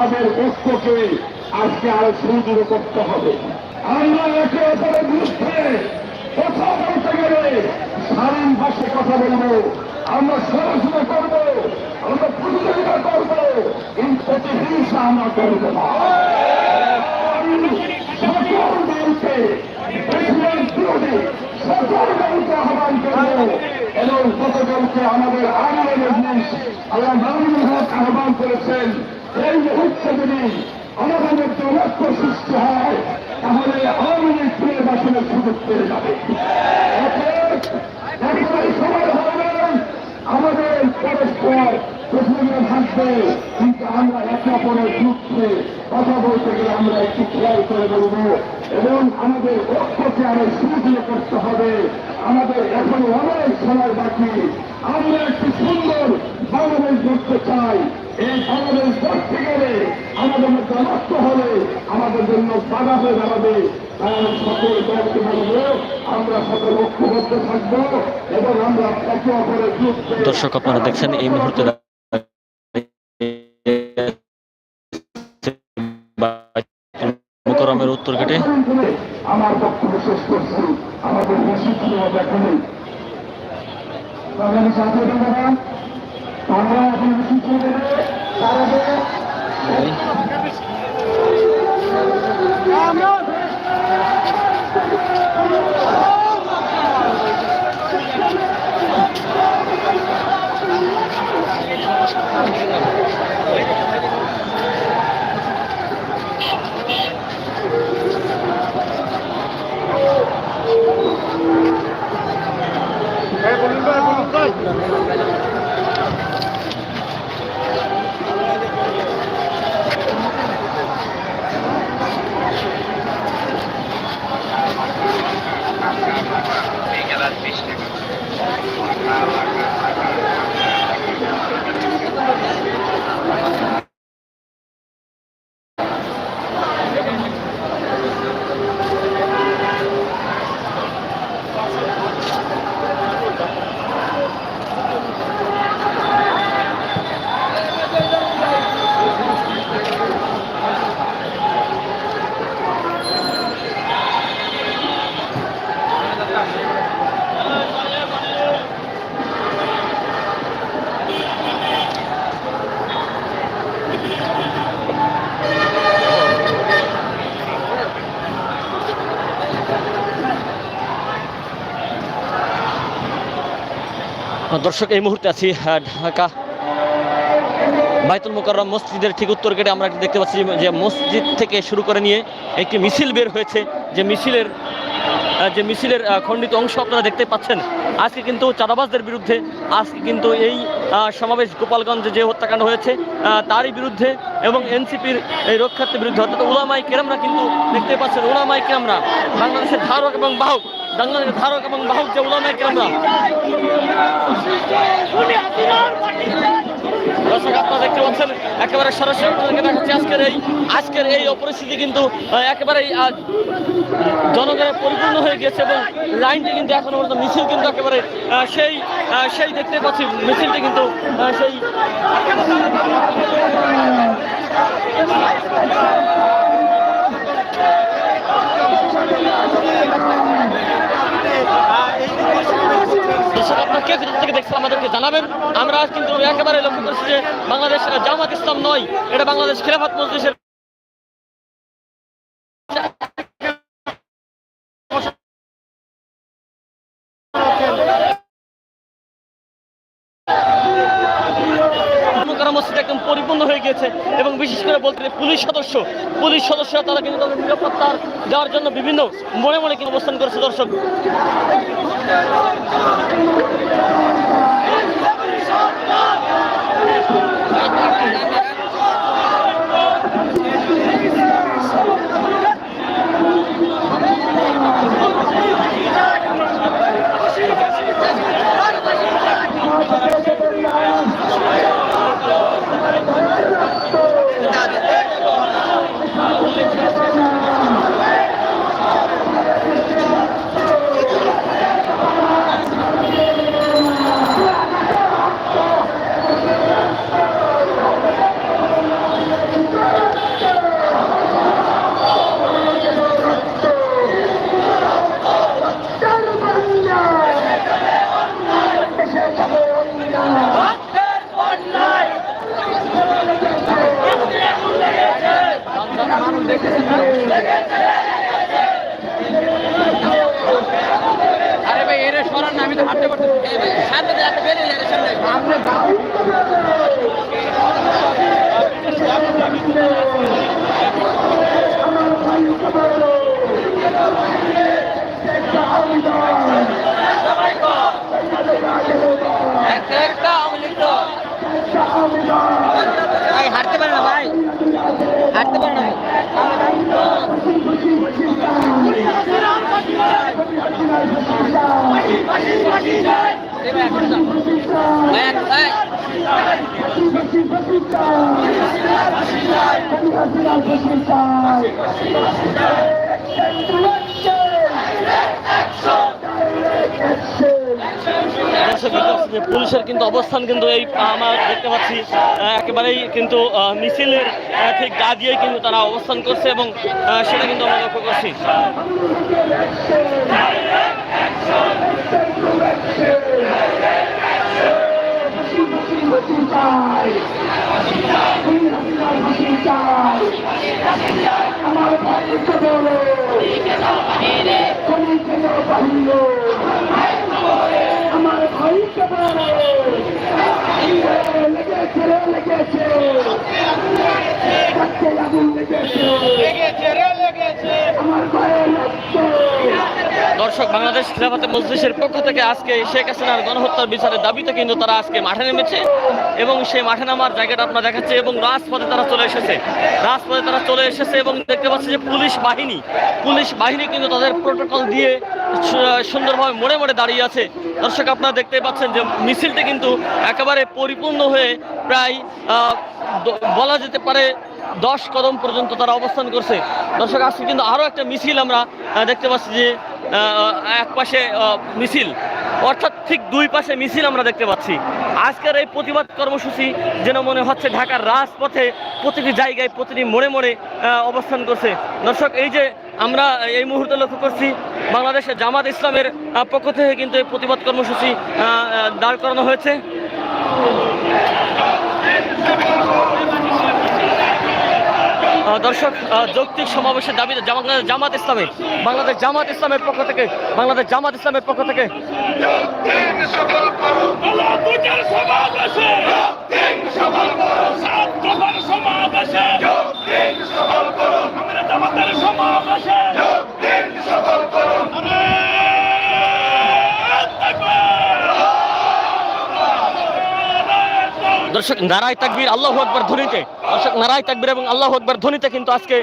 আমাদের ঐক্যকে আজকে আরও সুদৃঢ় করতে হবে। আমরা একে অপরের বিরুদ্ধে কথা বলতে গেলে স্বাধীন ভাষায় কথা বলব। আমরা সরাসরি করব, আমরা প্রতিযোগিতা করব এই প্রতিহিংসা আমরা করব সকল দলকে বিরোধী সকল দলকে আহ্বান করব এবং গতকালকে আমাদের আমিরের মজলিস আল্লাহ আহ্বান করেছেন এই যদি আমাদের মধ্যে ঐক্য সৃষ্টি হয়, তাহলে আওয়ামী লীগ নির্বাচনের সুযোগ পেয়ে যাবে। আমাদের পরস্পর প্রতিযোগিতা থাকবে, কিন্তু আমরা একে অপরের যুদ্ধে কথা বলতে গেলে আমরা একটু খেয়াল করে বলব, এবং আমাদের ঐক্যকে আরও সুদৃঢ় করতে হবে। আমাদের এখন অনেক সময় বাকি। আমরা একটি সুন্দর বাংলাদেশ করতে চাই। এই বাংলাদেশ করতে গেলে আমাদের মধ্যে রক্ত হলে আমাদের জন্য বাধা হয়ে দাঁড়াবে। সকল দলকে বলব আমরা সকল ঐক্যবদ্ধ থাকব এবং আমরা একে অপরের দর্শক আপনারা দেখছেন এই মুহূর্তে মুকরমের উত্তর গেটে আমার বক্তব্য শেষ করছি। আমাদের সাথে আমরা এখন ছিল দর্শক, এই মুহূর্তে আছি ঢাকা বাইতুল মোকাররম মসজিদের ঠিক উত্তর গেটে আমরা দেখতে পাচ্ছি যে মসজিদ থেকে শুরু করে নিয়ে একটি মিছিল বের হয়েছে। যে মিছিলের যে মিছিলের খণ্ডিত অংশ আপনারা দেখতে পাচ্ছেন। আজকে কিন্তু চাঁদাবাজদের বিরুদ্ধে, আজকে কিন্তু এই সমাবেশ গোপালগঞ্জে যে হত্যাকাণ্ড হয়েছে তারই বিরুদ্ধে এবং এনসিপির এই রক্ষার্থের বিরুদ্ধে, অর্থাৎ ওলামাই কেরামরা কিন্তু দেখতে পাচ্ছেন ওলামাই কেরামরা বাংলাদেশের ধারক এবং বাহক বাংলাদেশের ধারক এবং বাহক যে ওলামাই কেরামরা দর্শক আপনারা দেখতে পাচ্ছেন একেবারে সরাসরি দেখাচ্ছি আজকের এই আজকের এই অপরিস্থিতি কিন্তু আহ, জনগণের পরিপূর্ণ হয়ে গেছে এবং লাইনটি কিন্তু এখনও পর্যন্ত মিছিল কিন্তু একেবারে সেই সেই দেখতে পাচ্ছি মিছিলটি কিন্তু সেই দর্শক আপনার থেকে দেখছেন, আমাদেরকে জানাবেন। আমরা কিন্তু একেবারে লক্ষ্য করছি যে বাংলাদেশ জামাত ইসলাম নয়, এটা বাংলাদেশ খেলাফত মজলিসের পরিপূর্ণ হয়ে গিয়েছে, এবং বিশেষ করে বলতে পুলিশ সদস্য, পুলিশ সদস্যরা তারা কিন্তু তাদের নিরাপত্তা দেওয়ার জন্য বিভিন্ন মনে মনে কিন্তু অবস্থান করেছে দর্শক। সরকার পুলিশের কিন্তু অবস্থান কিন্তু এই, আমরা দেখতে পাচ্ছি একেবারেই কিন্তু মিছিলের ঠিক গা দিয়ে কিন্তু তারা অবস্থান করছে এবং সেটা কিন্তু আমরা লক্ষ্য করছি। ভাইকে বলো তুমি কেন বাহির আমার ভাইকে বলো লেগেছে কাছে লেগেছে আমার ভাইয়ের রক্ত দর্শক, বাংলাদেশ খেলাফাতে মজলিসের পক্ষ থেকে আজকে শেখ হাসিনার গণহত্যার বিচারের দাবিতে কিন্তু তারা আজকে মাঠে নেমেছে এবং সেই মাঠে নামার জায়গাটা আপনার দেখাচ্ছে এবং রাজপথে তারা চলে এসেছে। রাজপথে তারা চলে এসেছে এবং দেখতে পাচ্ছে যে পুলিশ বাহিনী পুলিশ বাহিনী কিন্তু তাদের প্রোটোকল দিয়ে সুন্দরভাবে মোড়ে মোড়ে দাঁড়িয়ে আছে। দর্শক, আপনারা দেখতে পাচ্ছেন যে মিছিলটি কিন্তু একেবারে পরিপূর্ণ হয়ে প্রায় বলা যেতে পারে দশ কদম পর্যন্ত তারা অবস্থান করছে। দর্শক, আজকে কিন্তু আরও একটা মিছিল আমরা দেখতে পাচ্ছি যে এক পাশে মিছিল। অর্থাৎ ঠিক দুই পাশে মিছিল আমরা দেখতে পাচ্ছি। আজকের এই প্রতিবাদ কর্মসূচি যেন মনে হচ্ছে ঢাকার রাজপথে প্রতিটি জায়গায় প্রতিটি মোড়ে মোড়ে অবস্থান করছে। দর্শক, এই যে আমরা এই মুহূর্তে লক্ষ্য করছি বাংলাদেশে জামাত ইসলামের পক্ষ থেকে কিন্তু এই প্রতিবাদ কর্মসূচি দাঁড় করানো হয়েছে। দর্শক যৌক্তিক সমাবেশের দাবিতে জামা- জামাত ইসলামের বাংলাদেশ জামাত ইসলামের পক্ষ থেকে, বাংলাদেশ জামাত ইসলামের পক্ষ থেকে সমাবেশে আমরা জামাতের সমাবেশে আরে দর্শক, নারায় তাকবীর আল্লাহ আকবর ধ্বনিতে। দর্শক, নারায় তাকবীর এবং আল্লাহ আকবর ধ্বনিতে কিন্তু আজকে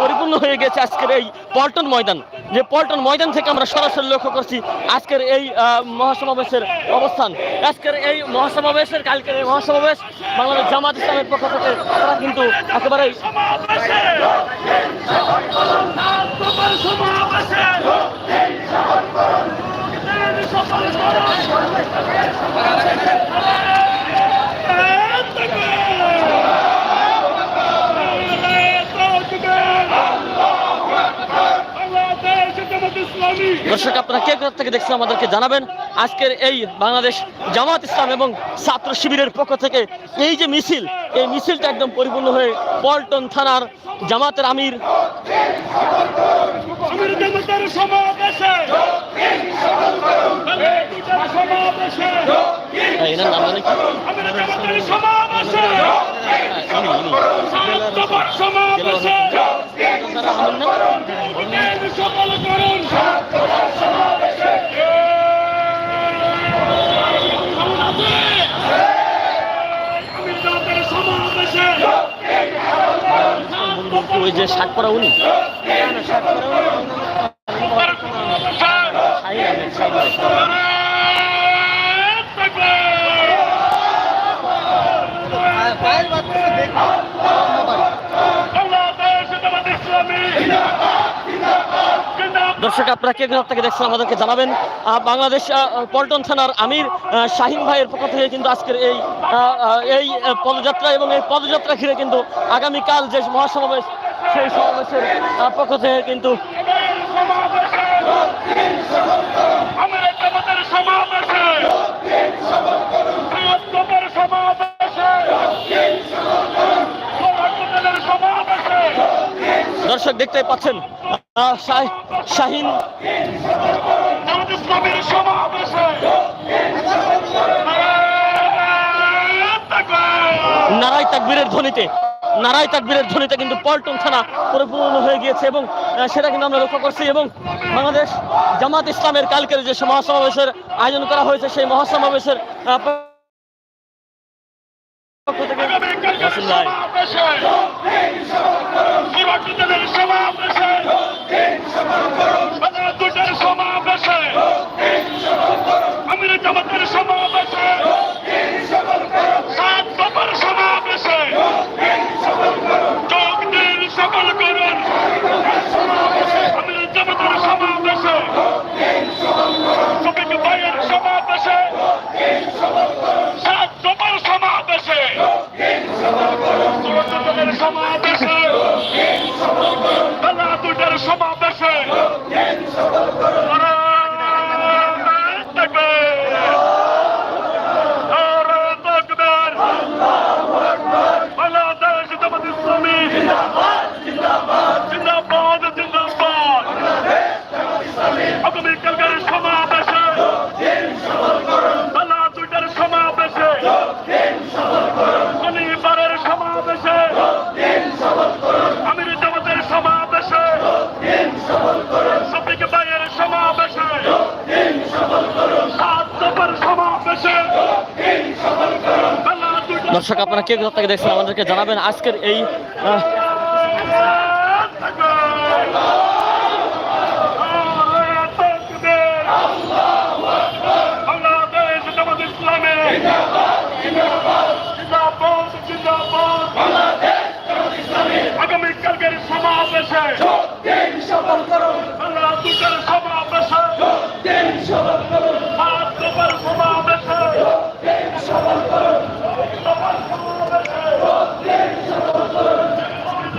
পরিপূর্ণ হয়ে গেছে আজকের এই পল্টন ময়দান। যে পল্টন ময়দান থেকে আমরা সরাসরি লক্ষ্য করছি আজকের এই মহাসমাবেশের অবস্থান। আজকের এই মহাসমাবেশের, কালকের এই মহাসমাবেশ বাংলাদেশ জামাত ইসলামের পক্ষ থেকে তারা কিন্তু সমাবেশে সাত দফার সমাবেশে সফল ইসলামী দর্শক, আপনারা কে কোথা থেকে দেখছেন আমাদেরকে জানাবেন। আজকের এই বাংলাদেশ জামাত ইসলাম এবং ছাত্র শিবিরের পক্ষ থেকে এই যে মিছিল, এই মিছিলটা একদম পরিপূর্ণ হয়ে পল্টন থানার জামাতের আমির সকল করুন ওই যে শাক পরা উনি? দর্শক, আপনারা কে কোথা থেকে দেখছেন, আমাদেরকে জানাবেন। বাংলাদেশ পল্টন থানার আমির শাহিন ভাইয়ের পক্ষ থেকে কিন্তু আজকের এই এই পদযাত্রা এবং এই পদযাত্রা ঘিরে কিন্তু আগামীকাল যে মহাসমাবেশ, সেই সমাবেশের পক্ষ থেকে কিন্তু দর্শক দেখতে পাচ্ছেন শাহিন। নারায় তাকবীরের ধ্বনিতে, নারায় তাকবীরের ধ্বনিতে কিন্তু পল্টন থানা পরিপূর্ণ হয়ে গিয়েছে এবং সেটা কিন্তু আমরা লক্ষ্য করছি এবং বাংলাদেশ জামাত ইসলামের কালকের যে মহাসমাবেশের আয়োজন করা হয়েছে, সেই মহাসমাবেশের সমাবেশে। আমির জামাতের সমাবেশে। দর্শক আপনারা কে কোথা থেকে দেখছেন আমাদেরকে জানাবেন। আজকের এই আহ, বাংলাদেশ জামাত ইসলামী জিন্দাবাদ জিন্দাবাদ আগামীকালকের সমাবেশে। দুটার সমাবেশে